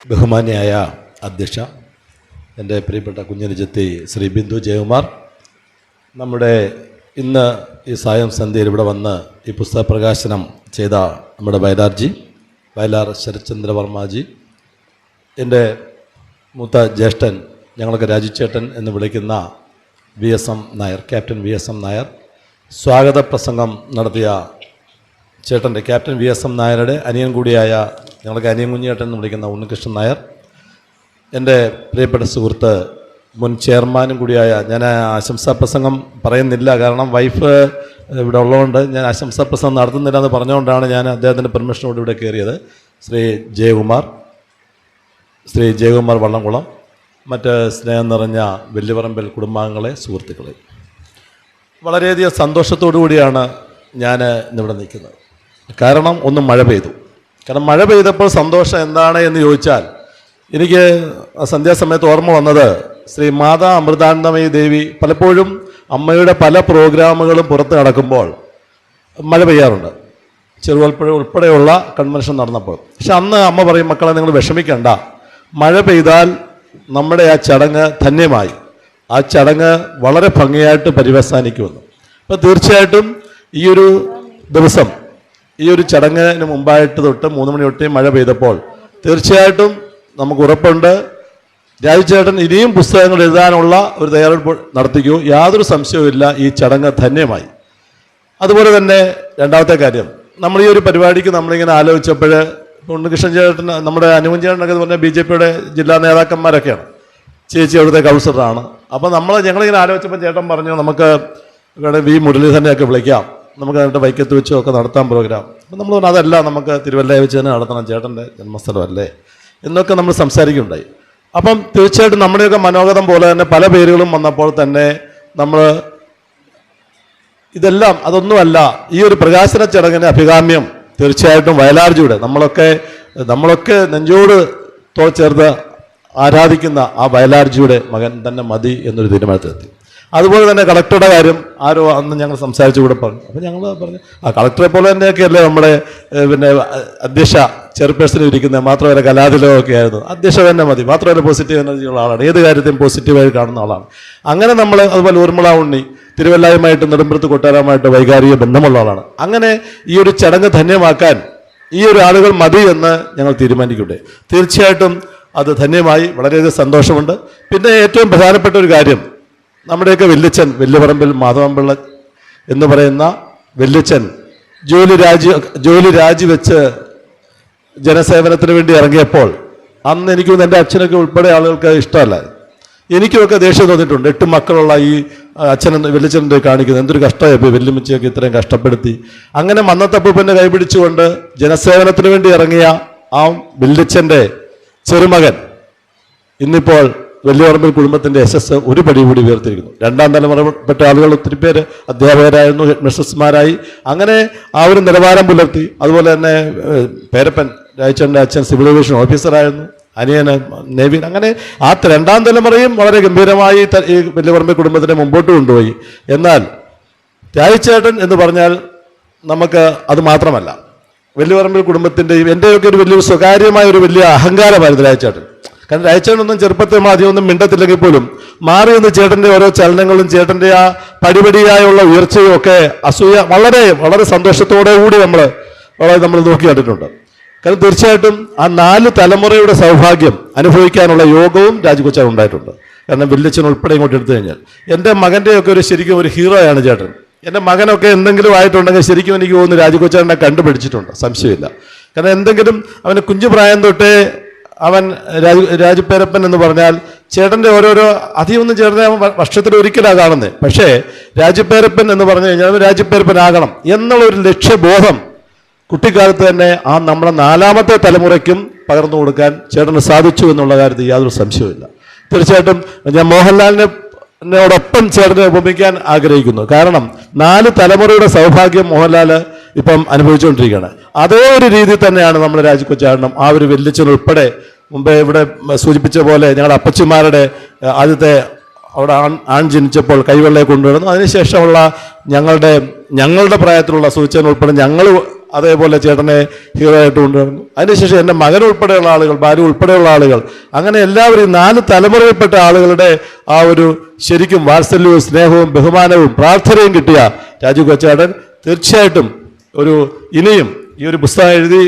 ബഹുമാന്യായ അധ്യക്ഷ എന്റെ പ്രിയപ്പെട്ട കുഞ്ഞനുജത്തി ശ്രീ ബിന്ദു ജയകുമാർ. നമ്മുടെ ഇന്ന് ഈ സായം സന്ധ്യയിൽ ഇവിടെ വന്ന് ഈ പുസ്തക പ്രകാശനം ചെയ്ത നമ്മുടെ വയലാർജി വയലാർ ശരത്ചന്ദ്ര വർമ്മജി എന്റെ മൂത്ത ജ്യേഷ്ഠൻ ഞങ്ങൾക്ക് രാജുചേട്ടൻ എന്ന് വിളിക്കുന്ന V S M Nair captain V S M Nair സ്വാഗത പ്രസംഗം നടത്തിയ ചേട്ടന്റെ ക്യാപ്റ്റൻ വി എസ് എം നായരുടെ അനിയൻ കൂടിയായ ഞങ്ങൾക്ക് അനിയൻ കുഞ്ഞേട്ടൻ എന്ന് വിളിക്കുന്ന ഉണ്ണികൃഷ്ണൻ നായർ. എന്റെ പ്രിയപ്പെട്ട സുഹൃത്ത് മുൻ ചെയർമാനും കൂടിയായ ഞാൻ ആശംസാ പ്രസംഗം പറയുന്നില്ല. കാരണം വൈഫ് ഇവിടെ ഉള്ളതുകൊണ്ട് ഞാൻ ആശംസാ പ്രസംഗം നടത്തുന്നില്ല എന്ന് പറഞ്ഞുകൊണ്ടാണ് ഞാൻ അദ്ദേഹത്തിന്റെ പെർമിഷനോട് ഇവിടെ കയറിയത്. ശ്രീ ജയകുമാർ ശ്രീ ജയകുമാർ വള്ളംകുളം മറ്റ് സ്നേഹം നിറഞ്ഞ വെല്ലുപറമ്പിൽ കുടുംബാംഗങ്ങളെ സുഹൃത്തുക്കളെ. വളരെയധികം സന്തോഷത്തോടു കൂടിയാണ് ഞാൻ ഇന്നിവിടെ നിൽക്കുന്നത്. കാരണം ഒന്ന് മഴ പെയ്തു. കാരണം മഴ പെയ്തപ്പോൾ സന്തോഷം എന്താണ് എന്ന് ചോദിച്ചാൽ എനിക്ക് സന്ധ്യാസമയത്ത് ഓർമ്മ വന്നത് ശ്രീ മാതാ അമൃതാനന്ദമയി ദേവി പലപ്പോഴും അമ്മയുടെ പല പ്രോഗ്രാമുകളും പുറത്ത് നടക്കുമ്പോൾ മഴ പെയ്യാറുണ്ട്. ചെറുവൽപ്പുഴ ഉൾപ്പെടെയുള്ള കൺവെൻഷൻ നടന്നപ്പോൾ. പക്ഷെ അന്ന് അമ്മ പറയും മക്കളെ നിങ്ങൾ വിഷമിക്കണ്ട. മഴ പെയ്താൽ നമ്മുടെ ആ ചടങ്ങ് ധന്യമായി. ആ ചടങ്ങ് വളരെ ഭംഗിയായിട്ട് പര്യവസാനിക്കുമെന്ന് അപ്പോൾ തീർച്ചയായിട്ടും ഈ ഒരു ദിവസം ഈ ഒരു ചടങ്ങിന് മുമ്പായിട്ട് തൊട്ട് മൂന്ന് മണി തൊട്ടേ മഴ പെയ്തപ്പോൾ തീർച്ചയായിട്ടും നമുക്ക് ഉറപ്പുണ്ട്. രാജുചേട്ടൻ ഇനിയും പുസ്തകങ്ങൾ എഴുതാനുള്ള ഒരു തയ്യാറെടുപ്പ് നടത്തിക്കൂ. യാതൊരു സംശയവുമില്ല ഈ ചടങ്ങ് ധന്യമായി. അതുപോലെ തന്നെ രണ്ടാമത്തെ കാര്യം നമ്മൾ ഈ ഒരു പരിപാടിക്ക് നമ്മളിങ്ങനെ ആലോചിച്ചപ്പോൾ ഉണ്ണികൃഷ്ണൻ ചേട്ടൻ നമ്മുടെ അനുമൻ ചേട്ടനൊക്കെ പറഞ്ഞാൽ ബി ജെ പിയുടെ ജില്ലാ നേതാക്കന്മാരൊക്കെയാണ്. ചേച്ചി അവിടുത്തെ കൗൺസിലറാണ്. അപ്പോൾ നമ്മൾ ഞങ്ങളിങ്ങനെ ആലോചിച്ചപ്പോൾ ചേട്ടൻ പറഞ്ഞു നമുക്ക് ഇവിടെ വി മുരളീധരനെയൊക്കെ വിളിക്കാം. നമുക്ക് അതിന്റെ വൈക്കത്ത് വെച്ചും ഒക്കെ നടത്താം പ്രോഗ്രാം അപ്പം നമ്മൾ പറഞ്ഞു അതല്ല നമുക്ക് തിരുവല്ലയെ വെച്ച് തന്നെ നടത്തണം ചേട്ടന്റെ ജന്മസ്ഥലമല്ലേ? എന്നൊക്കെ നമ്മൾ സംസാരിക്കുകയുണ്ടായി. അപ്പം തീർച്ചയായിട്ടും നമ്മുടെയൊക്കെ മനോഗതം പോലെ തന്നെ പല പേരുകളും വന്നപ്പോൾ തന്നെ നമ്മൾ ഇതെല്ലാം അതൊന്നുമല്ല ഈ ഒരു പ്രകാശന ചടങ്ങിന് അഭികാമ്യം തീർച്ചയായിട്ടും വയലാർജിയുടെ നമ്മളൊക്കെ നമ്മളൊക്കെ നെഞ്ചോട് തോ ചേർത്ത് ആരാധിക്കുന്ന ആ വയലാർജിയുടെ മകൻ തന്നെ മതി എന്നൊരു തീരുമാനത്തിലെത്തി. അതുപോലെ തന്നെ കളക്ടറുടെ കാര്യം ആരോ അന്ന് ഞങ്ങൾ സംസാരിച്ചു കൂടെ പറഞ്ഞു. അപ്പം ഞങ്ങൾ പറഞ്ഞു ആ കളക്ടറെ പോലെ തന്നെയൊക്കെ അല്ലേ നമ്മുടെ പിന്നെ അധ്യക്ഷ ചെയർപേഴ്സൺ ഇരിക്കുന്നത് മാത്രമല്ല കലാതിലൊക്കെ ആയിരുന്നു. അധ്യക്ഷ തന്നെ മതി. മാത്രമല്ല പോസിറ്റീവ് എനർജിയുള്ള ആളാണ്. ഏത് കാര്യത്തെയും പോസിറ്റീവായി കാണുന്ന ആളാണ്. അങ്ങനെ നമ്മൾ അതുപോലെ ഊർമിള ഉണ്ണി തിരുവല്ലായുമായിട്ട് നെടുമ്പുറത്ത് കൊട്ടാരമായിട്ട് വൈകാരിക ബന്ധമുള്ള ആളാണ്. അങ്ങനെ ഈ ഒരു ചടങ്ങ് ധന്യമാക്കാൻ ഈ ഒരു ആളുകൾ മതി എന്ന് ഞങ്ങൾ തീരുമാനിക്കട്ടെ. തീർച്ചയായിട്ടും അത് ധന്യമായി വളരെയധികം സന്തോഷമുണ്ട്. പിന്നെ ഏറ്റവും പ്രധാനപ്പെട്ട ഒരു കാര്യം നമ്മുടെയൊക്കെ വല്യച്ഛൻ വല്യപറമ്പിൽ മാധവൻപിള്ള എന്ന് പറയുന്ന വല്യച്ഛൻ ജോലി രാജി ജോലി രാജിവെച്ച് ജനസേവനത്തിന് വേണ്ടി ഇറങ്ങിയപ്പോൾ അന്ന് എനിക്ക് എന്റെ അച്ഛനൊക്കെ ഉൾപ്പെടെ ആളുകൾക്ക് ഇഷ്ടമല്ല. എനിക്കുമൊക്കെ ദേഷ്യം തോന്നിയിട്ടുണ്ട്. എട്ട് മക്കളുള്ള ഈ അച്ഛൻ വെല്ലിച്ചന്റെ കാണിക്കുന്നത്. എന്തൊരു കഷ്ടമായി വെല്ലുമിച്ചൊക്കെ ഇത്രയും കഷ്ടപ്പെടുത്തി. അങ്ങനെ മന്നത്തപ്പൂപ്പന്റെ കൈപിടിച്ചുകൊണ്ട് ജനസേവനത്തിന് വേണ്ടി ഇറങ്ങിയ ആ വെല്ലിച്ചന്റെ ചെറുമകൻ ഇന്നിപ്പോൾ വലിയപറമ്പിൽ കുടുംബത്തിന്റെ യശസ് ഒരു പടി കൂടി ഉയർത്തിയിരിക്കുന്നു. രണ്ടാം തലമുറപ്പെട്ട ആളുകൾ ഒത്തിരി പേര് അധ്യാപകരായിരുന്നു ഹെഡ് മിസ്ട്രസ്മാരായി അങ്ങനെ ആ ഒരു നിലവാരം പുലർത്തി അതുപോലെ തന്നെ പേരപ്പൻ രായച്ചന്റെ അച്ഛൻ സിവിൽ ഏവിയേഷൻ ഓഫീസറായിരുന്നു അനിയന് നേവി അങ്ങനെ ആ രണ്ടാം തലമുറയും വളരെ ഗംഭീരമായി ഈ വലിയവർമ്മ കുടുംബത്തിനെ മുമ്പോട്ട് കൊണ്ടുപോയി. എന്നാൽ രാജചേട്ടൻ എന്ന് പറഞ്ഞാൽ നമുക്ക് അത് മാത്രമല്ല. വലിയപറമ്പിൽ കുടുംബത്തിന്റെയും എന്റെയൊക്കെ ഒരു വലിയ സ്വകാര്യമായ ഒരു വലിയ അഹങ്കാരമായിരുന്നു രായച്ചേട്ടൻ കാരണം രായച്ചേട്ടനൊന്നും ചെറുപ്പത്തിൽ മാധ്യമൊന്നും മിണ്ടത്തില്ലെങ്കിൽ പോലും മാറി നിന്ന് ചേട്ടന്റെ ഓരോ ചലനങ്ങളും ചേട്ടന്റെ ആ പടിപടിയായുള്ള ഉയർച്ചയും ഒക്കെ അസൂയ വളരെ വളരെ സന്തോഷത്തോടെ കൂടി നമ്മൾ വളരെ നമ്മൾ നോക്കി കണ്ടിട്ടുണ്ട്. കാരണം തീർച്ചയായിട്ടും ആ നാല് തലമുറയുടെ സൗഭാഗ്യം അനുഭവിക്കാനുള്ള യോഗവും രാജകൊച്ചാൻ ഉണ്ടായിട്ടുണ്ട്. കാരണം വില്ലച്ചൻ ഉൾപ്പെടെ ഇങ്ങോട്ട് എടുത്തു കഴിഞ്ഞാൽ. എന്റെ മകന്റെയൊക്കെ ഒരു ശരിക്കും ഒരു ഹീറോയാണ് ചേട്ടൻ. എന്റെ മകനൊക്കെ എന്തെങ്കിലും ആയിട്ടുണ്ടെങ്കിൽ ശരിക്കും എനിക്ക് തോന്നുന്നു രാജകൊച്ചാനെ കണ്ടുപിടിച്ചിട്ടുണ്ട്. സംശയമില്ല. കാരണം എന്തെങ്കിലും അവന് കുഞ്ഞു പ്രായം തൊട്ടേ അവൻ രാജു രാജുപേരപ്പൻ എന്ന് പറഞ്ഞാൽ ചേട്ടന്റെ ഓരോരോ അധികമൊന്നും ചേട്ടനെ അവൻ വർഷത്തിൽ ഒരിക്കലാണ് കാണുന്നത് പക്ഷേ രാജുപേരപ്പൻ എന്ന് പറഞ്ഞു കഴിഞ്ഞാൽ അവൻ രാജുപേരപ്പൻ ആകണം എന്നുള്ള ഒരു ലക്ഷ്യബോധം കുട്ടിക്കാലത്ത് തന്നെ ആ നമ്മുടെ നാലാമത്തെ തലമുറയ്ക്കും പകർന്നു കൊടുക്കാൻ ചേട്ടന് സാധിച്ചു എന്നുള്ള കാര്യത്തിൽ യാതൊരു സംശയവുമില്ല. തീർച്ചയായിട്ടും ഞാൻ മോഹൻലാലിനെ ോടൊപ്പം ചേർന്ന് ഉപമിക്കാൻ ആഗ്രഹിക്കുന്നു. കാരണം നാല് തലമുറയുടെ സൗഭാഗ്യം മോഹൻലാൽ ഇപ്പം അനുഭവിച്ചുകൊണ്ടിരിക്കുകയാണ്. അതേ ഒരു രീതിയിൽ തന്നെയാണ് നമ്മുടെ രാജകൊച്ചാടനം ആ ഒരു വെല്ലിച്ചൻ ഉൾപ്പെടെ മുമ്പേ ഇവിടെ സൂചിപ്പിച്ച പോലെ ഞങ്ങളുടെ അപ്പച്ചിമാരുടെ ആദ്യത്തെ അവിടെ ആൺ ആൺ ജനിച്ചപ്പോൾ കൈവെള്ളയെ കൊണ്ടുവരുന്നു. അതിനുശേഷമുള്ള ഞങ്ങളുടെ ഞങ്ങളുടെ പ്രായത്തിലുള്ള സൂചന ഉൾപ്പെടെ ഞങ്ങൾ അതേപോലെ ചേട്ടനെ ഹീറോ ആയിട്ട് കൊണ്ടുവരുന്നു. അതിനുശേഷം എന്റെ മകൻ ഉൾപ്പെടെയുള്ള ആളുകൾ ഭാര്യ ഉൾപ്പെടെയുള്ള ആളുകൾ അങ്ങനെ എല്ലാവരും നാല് തലമുറയിൽപ്പെട്ട ആളുകളുടെ ആ ഒരു ശരിക്കും വാത്സല്യവും സ്നേഹവും ബഹുമാനവും പ്രാർത്ഥനയും കിട്ടിയ രാജു കൊച്ചാടൻ തീർച്ചയായിട്ടും ഒരു ഇനിയും ഈ ഒരു പുസ്തകം എഴുതി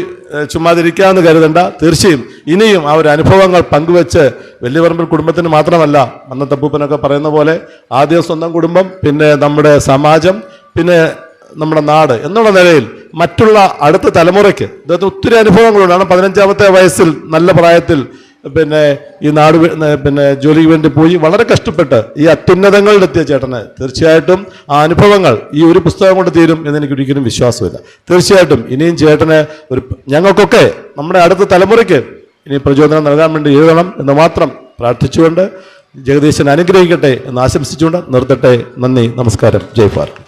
ചുമ്മാതിരിക്കാമെന്ന് കരുതണ്ട. തീർച്ചയായും ഇനിയും ആ ഒരു അനുഭവങ്ങൾ പങ്കുവെച്ച് വലിയപറമ്പിൽ കുടുംബത്തിന് മാത്രമല്ല അന്നത്തെ അപ്പൂപ്പനൊക്കെ പറയുന്ന പോലെ ആദ്യം സ്വന്തം കുടുംബം പിന്നെ നമ്മുടെ സമാജം പിന്നെ നമ്മുടെ നാട് എന്നുള്ള നിലയിൽ മറ്റുള്ള അടുത്ത തലമുറയ്ക്ക്. ഇദ്ദേഹത്തിന് ഒത്തിരി അനുഭവങ്ങളുണ്ടാണ് പതിനഞ്ചാമത്തെ വയസ്സിൽ നല്ല പ്രായത്തിൽ പിന്നെ ഈ നാട് പിന്നെ ജോലിക്ക് വേണ്ടി പോയി വളരെ കഷ്ടപ്പെട്ട് ഈ അത്യുന്നതങ്ങളിലെത്തിയ ചേട്ടന് തീർച്ചയായിട്ടും ആ അനുഭവങ്ങൾ ഈ ഒരു പുസ്തകം കൊണ്ട് തീരും എന്ന് എനിക്ക് ഒരിക്കലും വിശ്വാസമില്ല. തീർച്ചയായിട്ടും ഇനിയും ചേട്ടന് ഒരു ഞങ്ങൾക്കൊക്കെ നമ്മുടെ അടുത്ത തലമുറയ്ക്ക് ഇനി പ്രചോദനം നൽകാൻ വേണ്ടി എഴുതണം എന്ന് മാത്രം പ്രാർത്ഥിച്ചുകൊണ്ട് ജഗദീശൻ അനുഗ്രഹിക്കട്ടെ എന്ന് ആശംസിച്ചുകൊണ്ട് നിർത്തട്ടെ. നന്ദി നമസ്കാരം. ജയ് ഭാരത്